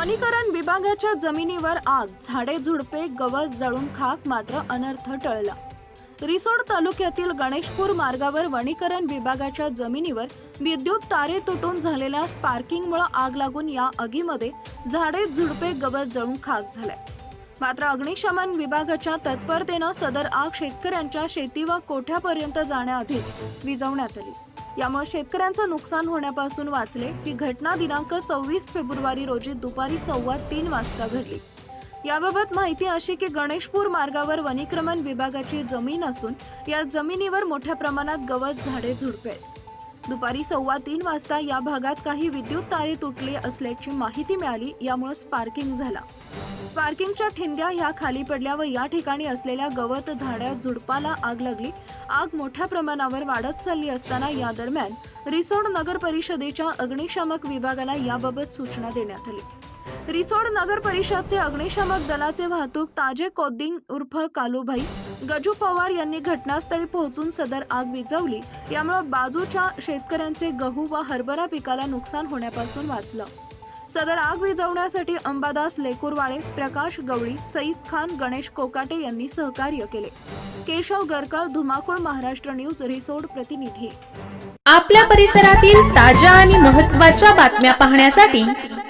वनीकरण विभागाच्या जमिनीवर आग झाडे झुडपे गवत जळून खाक मात्र अनर्थ टळला. रिसोड तालुक्यातील गणेशपूर मार्गावर वनीकरण विभागाच्या जमिनीवर विद्युत तारे तुटून झालेल्या स्पार्किंगमुळे आग लागून या आगीमध्ये झाडे झुडपे गवत जळून खाक झाले. मात्र अग्निशमन विभागाच्या तत्परतेनं सदर आग शेतकऱ्यांच्या शेती व कोठ्यापर्यंत जाण्याआधीच विझवण्यात आली. यामुळे शेतकऱ्यांचं नुकसान होण्यापासून वाचले ही घटना दिनांक सव्वीस फेब्रुवारी रोजी दुपारी सव्वा तीन वाजता घडली. याबाबत माहिती अशी की गणेशपूर मार्गावर वनीक्रमण विभागाची जमीन असून या जमिनीवर मोठ्या प्रमाणात गवत झाडे झुडपे आहेत. दुपारी सव्वा तीन वाजता या भागात काही विद्युत तारे तुटले असल्याची माहिती मिळाली यामुळे स्पार्किंग झाला. स्पार्किंगच्या ठिंद्या ह्या खाली पडल्या व या ठिकाणी असलेल्या गवत झाड्या झुडपाला आग लागली. आग मोठ्या प्रमाणावर वाढत चालली असताना या दरम्यान रिसोड नगर परिषदेच्या अग्निशामक विभागाला याबाबत सूचना देण्यात आली. रिसोड नगर परिषदचे अग्निशामक दलाचे वाहतूक ताजे कोद्दिंग उर्फ कालूभाई. गजू पवार यांनी घटनास्थळी पोहोचून सदर आग विझवली. यामुळे बाजूच्या शेतकऱ्यांचे गहू व हरभरा पिकाला नुकसान होण्यापासून वाचलं. सदर आग विझवण्यासाठी अंबादास लेकुरवाळे प्रकाश गवळी सईद खान गणेश कोकाटे यांनी सहकार्य केले. केशव गरकळ धुमाकूळ महाराष्ट्र न्यूज रिसोड प्रतिनिधी. आपल्या परिसरातील ताज्या आणि महत्त्वाच्या बातम्या पाहण्यासाठी